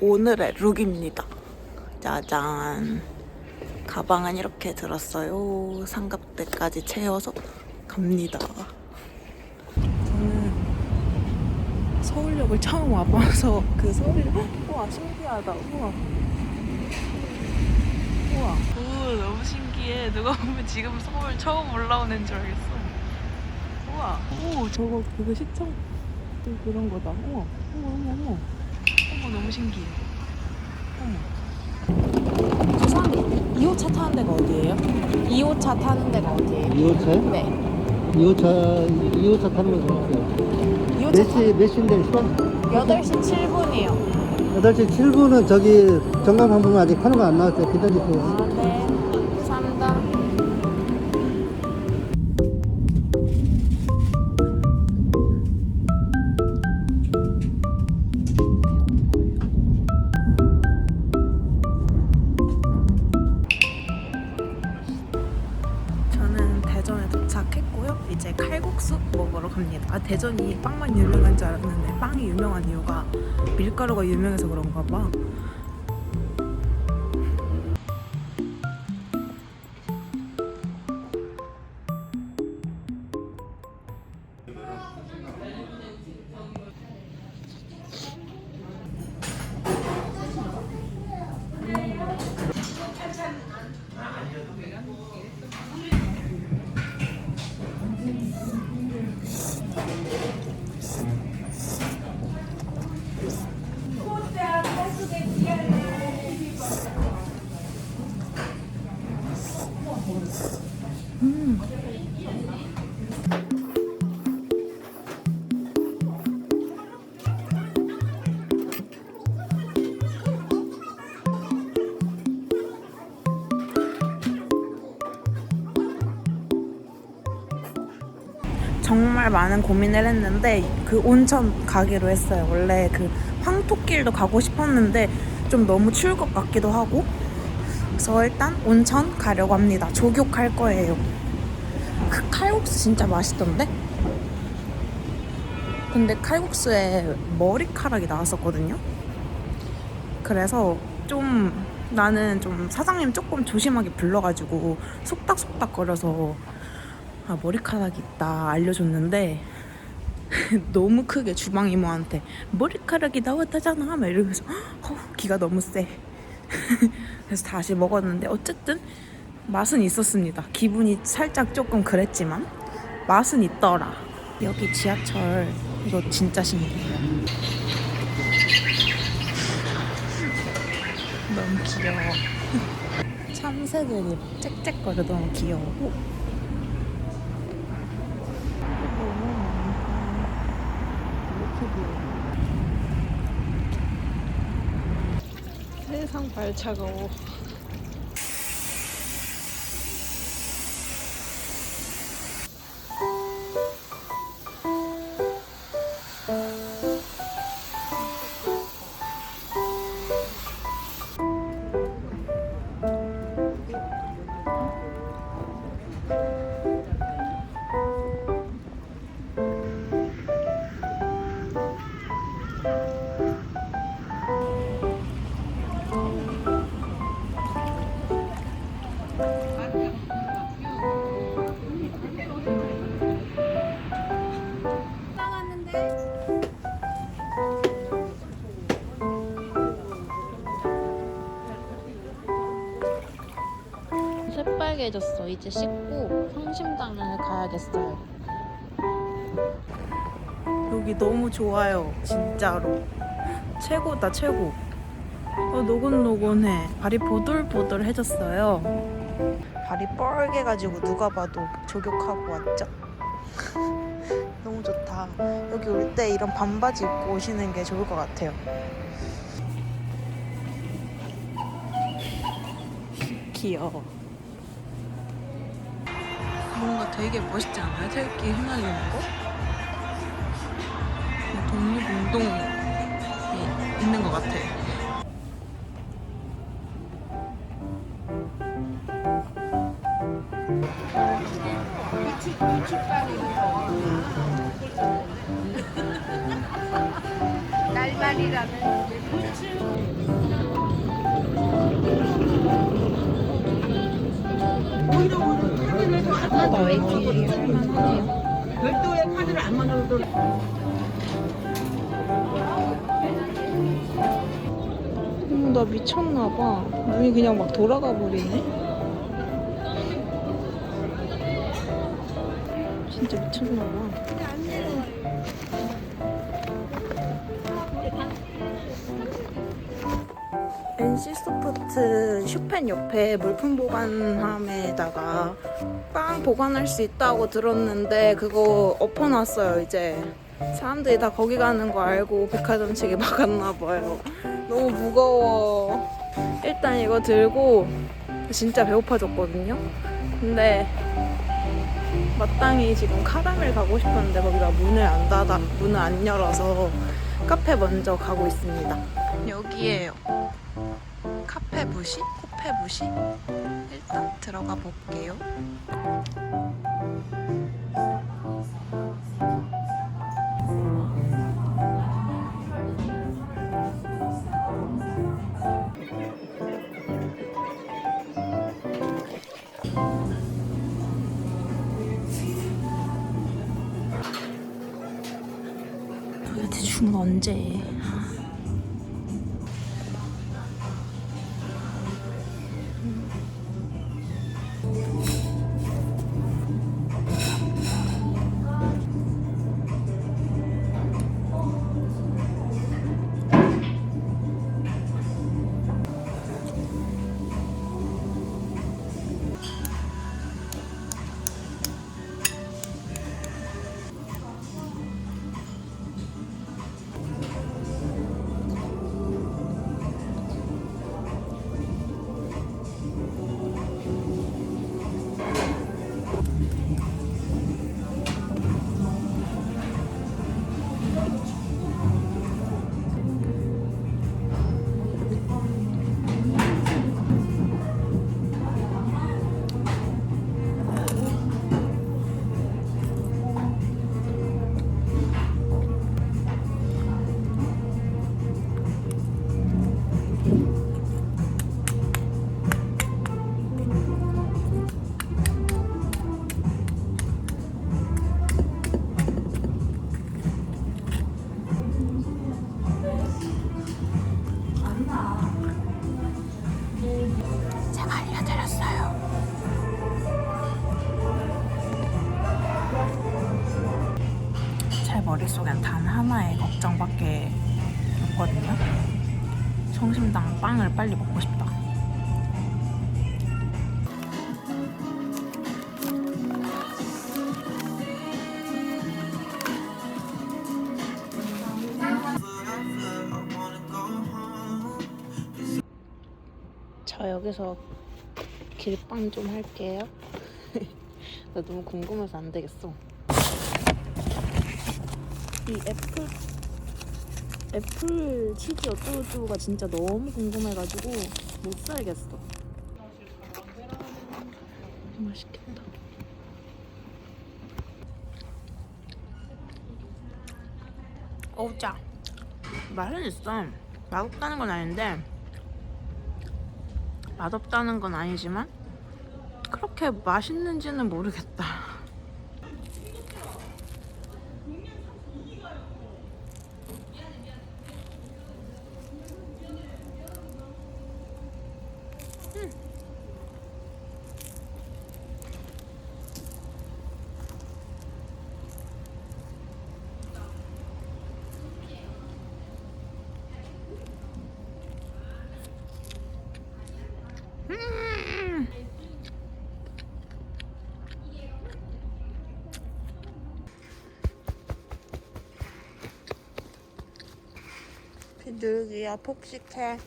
오늘의 룩입니다. 짜잔. 가방은 이렇게 들었어요. 삼각대까지 채워서 갑니다. 저는 서울역을 처음 와봐서 그 서울역 우와 신기하다. 우와. 우와. 오 너무 신기해. 누가 보면 지금 서울 처음 올라오는 줄 알겠어. 우와. 오 저거 그거 시청 또 그런 거다. 우와. 어머 어머 어머. 어머 너무 신기해. 어머. 죄송한데 2호차 타는 데가 어디예요? 2호차 타는 데가 어디예요? 2호차요? 네. 2호차, 2호차 타는 거 좋았어요. 2호차 몇 시, 몇 시인데, 시간? 8시 7분이요. 8시 7분은 저기 정감 한 분은 아직 하는 거 안 나왔어요. 기다리세요. 빵만 유명한 줄 알았는데 빵이 유명한 이유가 밀가루가 유명해서 그런가 봐. 정말 많은 고민을 했는데 그 온천 가기로 했어요. 원래 그 황토길도 가고 싶었는데 좀 너무 추울 것 같기도 하고 그래서 일단 온천 가려고 합니다. 조격할 거예요. 그 칼국수 진짜 맛있던데? 근데 칼국수에 머리카락이 나왔었거든요. 그래서 좀 나는 좀 사장님 조금 조심하게 불러가지고 속닥속닥 거려서 아, 머리카락이 있다 알려줬는데 너무 크게 주방 이모한테 머리카락이 나왔다잖아 막 이러면서 어, 기가 너무 세 그래서 다시 먹었는데 어쨌든 맛은 있었습니다. 기분이 살짝 조금 그랬지만 맛은 있더라. 여기 지하철. 이거 진짜 신기해요 너무 귀여워. 참새들이 짹짹거려 너무 귀여워 세상 발차가워. 새빨개졌어. 이제 씻고 성심당을 가야겠어요. 여기 너무 좋아요. 진짜로. 최고다, 최고. 어, 노곤노곤해. 발이 보들보들해졌어요. 발이 뻘개가지고 누가 봐도 조격하고 왔죠? 너무 좋다. 여기 올 때 이런 반바지 입고 오시는 게 좋을 것 같아요. 귀여워. 뭔가 되게 멋있지 않아요? 태극기 휘날리는 거? 독립운동에 있는 것 같아. 별도의 카드를 안 만들어도 음, 나 미쳤나봐. 눈이 그냥 막 돌아가 버리네. 진짜 미쳤나봐. NC 소프트 슈펜 옆에 물품 보관함에다가 빵 보관할 수 있다고 들었는데 그거 엎어놨어요 이제. 사람들이 다 거기 가는 거 알고 백화점 측에 막았나 봐요. 너무 무거워. 일단 이거 들고 진짜 배고파졌거든요. 근데 마땅히 지금 카라멜 가고 싶었는데 거기가 문을 안 닫아 문을 안 열어서 카페 먼저 가고 있습니다. 여기에요. 카페 부시? 코페 부시? 들어가 볼게요. 알려드렸어요. 제 머릿속엔 단 하나의 걱정밖에 없거든요. 성심당 빵을 빨리 먹고 싶다. 저 여기서 길빵 좀 할게요. 나 너무 궁금해서 안 되겠어. 이 애플 애플 치즈 어쩌고저쩌고가 진짜 너무 궁금해가지고 못 살겠어. 맛있겠다. 어우 짜. 맛은 있어. 맛없다는 건 아닌데 맛없다는 건 아니지만 그렇게 맛있는지는 모르겠다. 비둘기야 폭식해.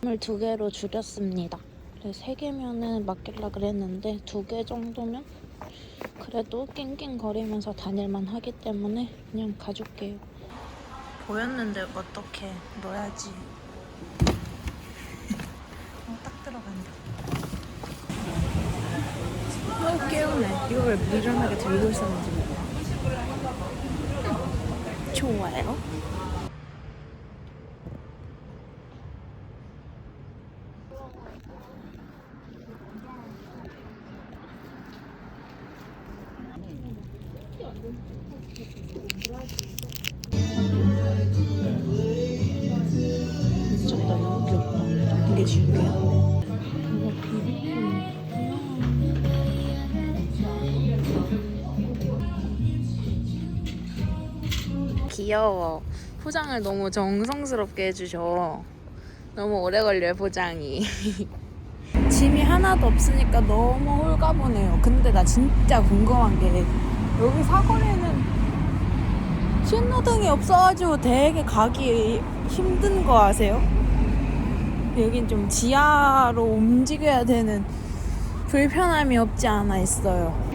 물두 개로 줄였습니다. 세 개면은 맡길라 그랬는데 두 개 정도면 그래도 낑낑거리면서 다닐만 하기 때문에 그냥 가줄게요. 보였는데 어떻게 넣어야지. 어, 딱 들어간다. 어, 깨우네. 이걸 미련하게 들고 있었는지. 좋아요. 귀여워. 포장을 너무 정성스럽게 해주셔. 너무 오래 걸려요, 포장이. 짐이 하나도 없으니까 너무 홀가분해요. 근데 나 진짜 궁금한 게 여기 사거리는 신호등이 없어가지고 되게 가기 힘든 거 아세요? 여긴 좀 지하로 움직여야 되는 불편함이 없지 않아 있어요.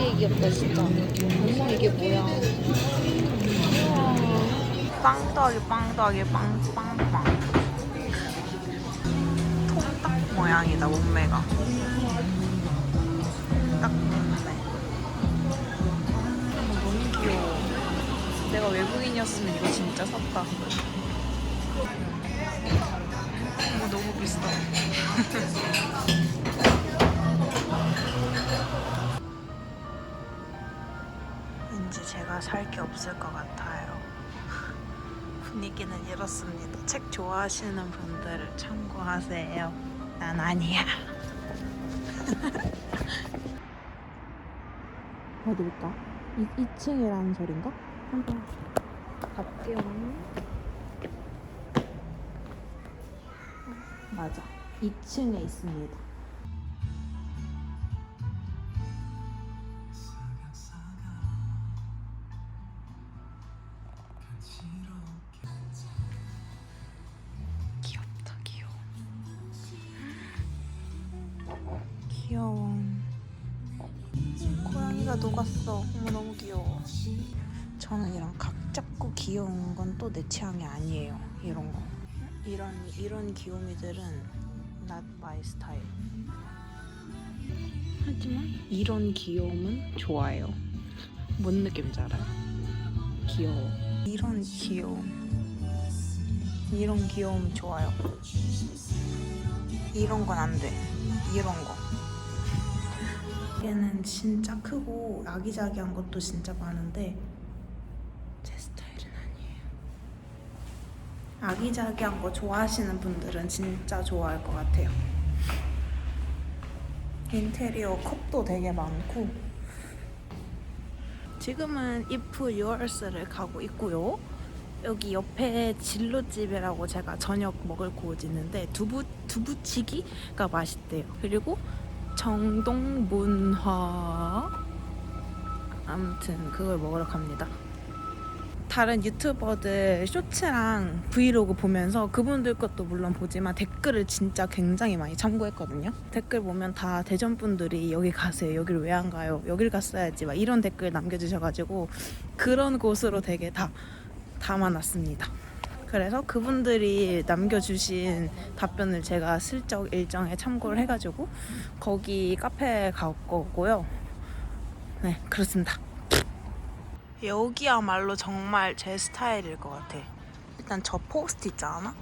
되게 귀엽다 진짜. 엄마 이게 뭐야? 빵 더하기 빵 더하기 빵빵빵. 통닭 모양이다 몸매가. 딱 몸매. 어머, 너무 귀여워. 내가 외국인이었으면 이거 진짜 샀다. 어머 너무 비싸. 왠지 제가 살 게 없을 것 같아요. 분위기는 이렇습니다. 책 좋아하시는 분들을 참고하세요. 난 아니야. 어디 볼까? 2, 2층이라는 소린가? 한번 갈게요. 맞아. 2층에 있습니다. 이런 이런 귀요미들은 not my style. 하지만 이런 귀여움은 좋아요. 뭔 느낌인지 알아요? 귀여워. 이런 귀여움. 이런 귀여움 좋아요. 이런 건 안 돼. 이런 거. 얘는 진짜 크고 아기자기한 것도 진짜 많은데 제 스타일은 아기자기한 거 좋아하시는 분들은 진짜 좋아할 것 같아요. 인테리어 컵도 되게 많고 지금은 If Yours를 가고 있고요. 여기 옆에 진로집이라고 제가 저녁 먹을 곳 있는데 두부 두부치기가 맛있대요. 그리고 정동문화 아무튼 그걸 먹으러 갑니다. 다른 유튜버들 쇼츠랑 브이로그 보면서 그분들 것도 물론 보지만 댓글을 진짜 굉장히 많이 참고했거든요. 댓글 보면 다 대전 분들이 여기 가세요. 여기를 왜 안 가요? 여길 갔어야지. 막 이런 댓글 남겨주셔가지고 그런 곳으로 되게 다 담아놨습니다. 그래서 그분들이 남겨주신 답변을 제가 슬쩍 일정에 참고를 해가지고 거기 카페에 갈 거고요. 네, 그렇습니다. 여기야말로 정말 제 스타일일 것 같아. 일단 저 포스트 있지 않아?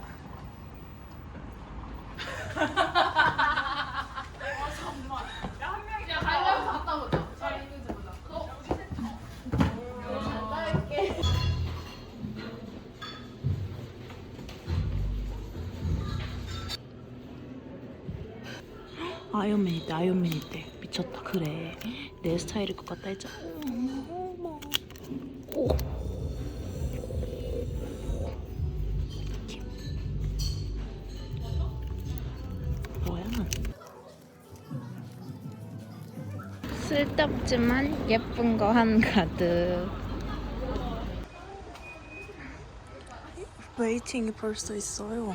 아이언맨 있대 아이언맨 있대 미쳤다 그래 내 스타일일 것 같다 했잖아 쓸데없지만 예쁜 거 한가득. 웨이팅이 벌써 있어요.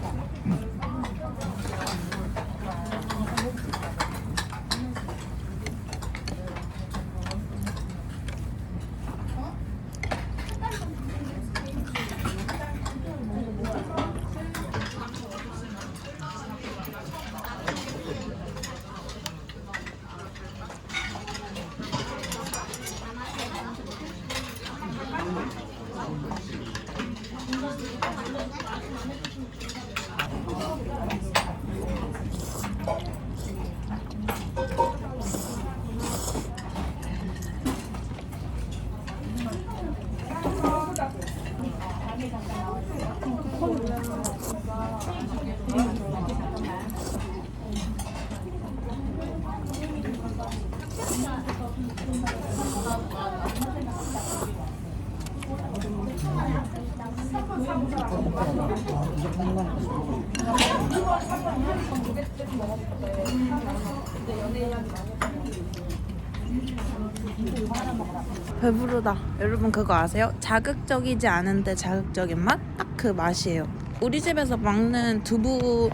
여러분 그거 아세요? 자극적이지 않은데 자극적인 맛? 딱 그 맛이에요. 우리 집에서 먹는 두부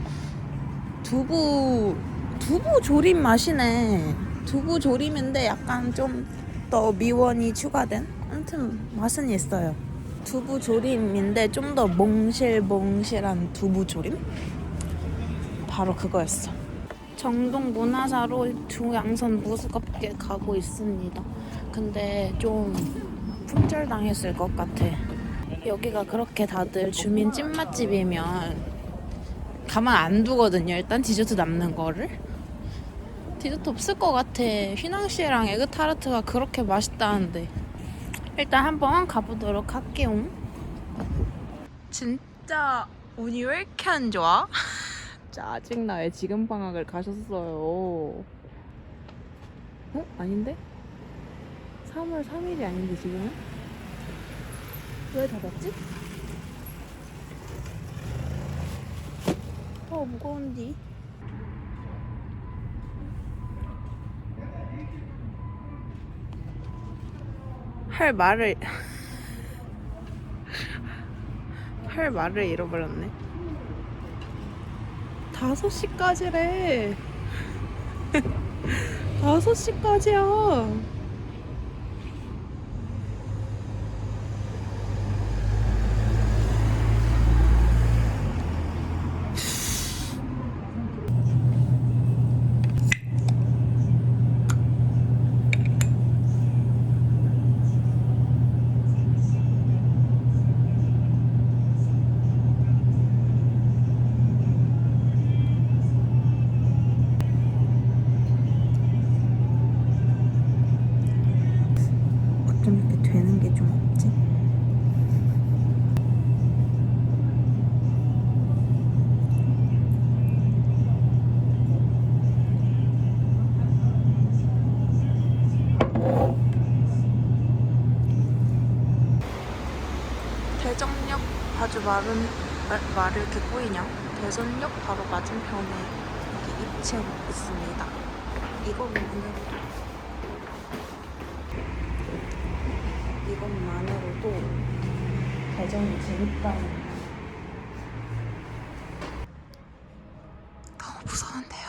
두부 두부 조림 맛이네. 두부 조림인데 약간 좀 더 미원이 추가된. 아무튼 맛은 있어요. 두부 조림인데 좀 더 몽실몽실한 두부 조림? 바로 그거였어. 정동 문화사로 중앙선 무섭게 가고 있습니다. 근데 좀 품절당했을 것 같아. 여기가 그렇게 다들 주민 찐맛집이면 가만 안 두거든요. 일단 디저트 남는 거를. 디저트 없을 것 같아. 휘낭시에랑 에그타르트가 그렇게 맛있다는데. 일단 한번 가보도록 할게요. 진짜 운이 왜 이렇게 안 좋아? 짜증나. 왜 지금 방학을 가셨어요? 어? 아닌데? 3월 3일이 아닌데 지금은? 왜 닫았지? 어 무거운디 할 말을 할 말을 잃어버렸네 5시까지래 5시까지야 마른 말, 말을 이렇게 꼬이냐? 대전역 바로 맞은편에 여기 2층 있습니다. 이거만으로도 이것만으로도 대전이 재밌다는 너무 무서운데요.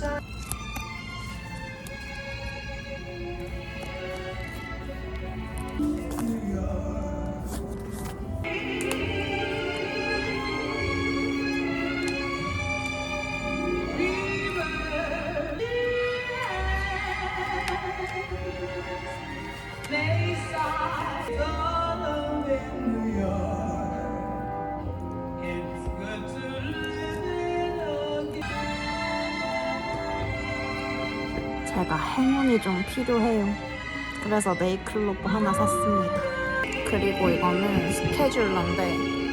Bye. 행운이 좀 필요해요. 그래서 네이클로브 하나 샀습니다. 그리고 이거는 스케줄러인데